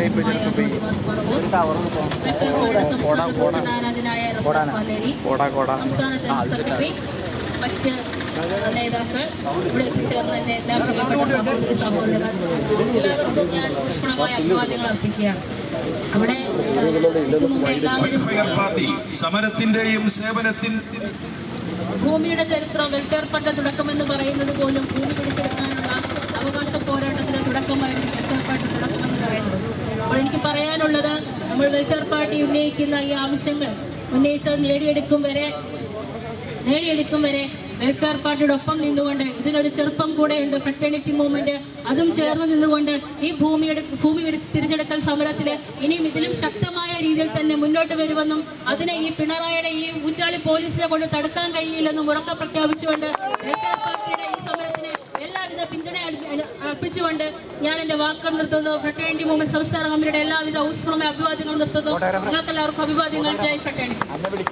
ഇവിടെ പ്രിയപ്പെട്ട എല്ലാവർക്കും ഞാൻ സമരത്തിന്റെയും സേവനത്തിൻ ഭൂമിയുടെ ചരിത്രം വെൽഫെയർ ഫണ്ട് തുടക്കമെന്ന് പറയുന്നത് പോലും ഭൂമി പിടിച്ചെടുക്കാനുള്ള അവകാശ പോരാട്ടത്തിന് തുടക്കമായിരുന്നു വെൽഫെയർ പാർട്ടി തുടക്കമെന്ന് പറയുന്നത്. അപ്പോൾ എനിക്ക് പറയാനുള്ളത് നമ്മൾ വെൽഫെയർ പാർട്ടി ഉന്നയിക്കുന്ന ഈ ആവശ്യങ്ങൾ ഉന്നയിച്ചത് നേടിയെടുക്കും വരെ നേടിയെടുക്കും വരെ വെൽഫെയർ പാർട്ടിയുടെ ഒപ്പം നിന്നുകൊണ്ട് ഇതിനൊരു ചെറുപ്പം കൂടെയുണ്ട് ഫ്രട്ടേണിറ്റി മൂവ്മെന്റ് അതും ചേർന്ന് നിന്നുകൊണ്ട് ഈ ഭൂമിയുടെ ഭൂമി തിരിച്ചെടുക്കൽ സമരത്തിൽ ഇനിയും ഇതിലും ശക്തമായ രീതിയിൽ തന്നെ മുന്നോട്ട് വരുമെന്നും അതിനെ ഈ പിണറായിയുടെ ഈ ഊച്ചാളി പോലീസിനെ കൊണ്ട് തടുക്കാൻ കഴിയില്ലെന്നും ഉറക്കെ പ്രഖ്യാപിച്ചുകൊണ്ട് വെൽഫെയർ പാർട്ടിയുടെ ഈ സമരത്തിന് എല്ലാവിധ പിന്തുണ അർപ്പി- അർപ്പിച്ചുകൊണ്ട് ഞാൻ എന്റെ വാക്കുകൾ നിർത്തുന്നു. ഫ്രട്ടേണ്ടി മൂവ്മെന്റ് സംസ്ഥാന കമ്മിറ്റിയുടെ എല്ലാവിധ ഊഷ്മളമായ അഭിവാദ്യങ്ങൾ നിർത്തുന്നു. നിങ്ങൾക്ക് എല്ലാവർക്കും അഭിവാദ്യങ്ങൾ. ജയ് ഫ്രട്ടേണിറ്റി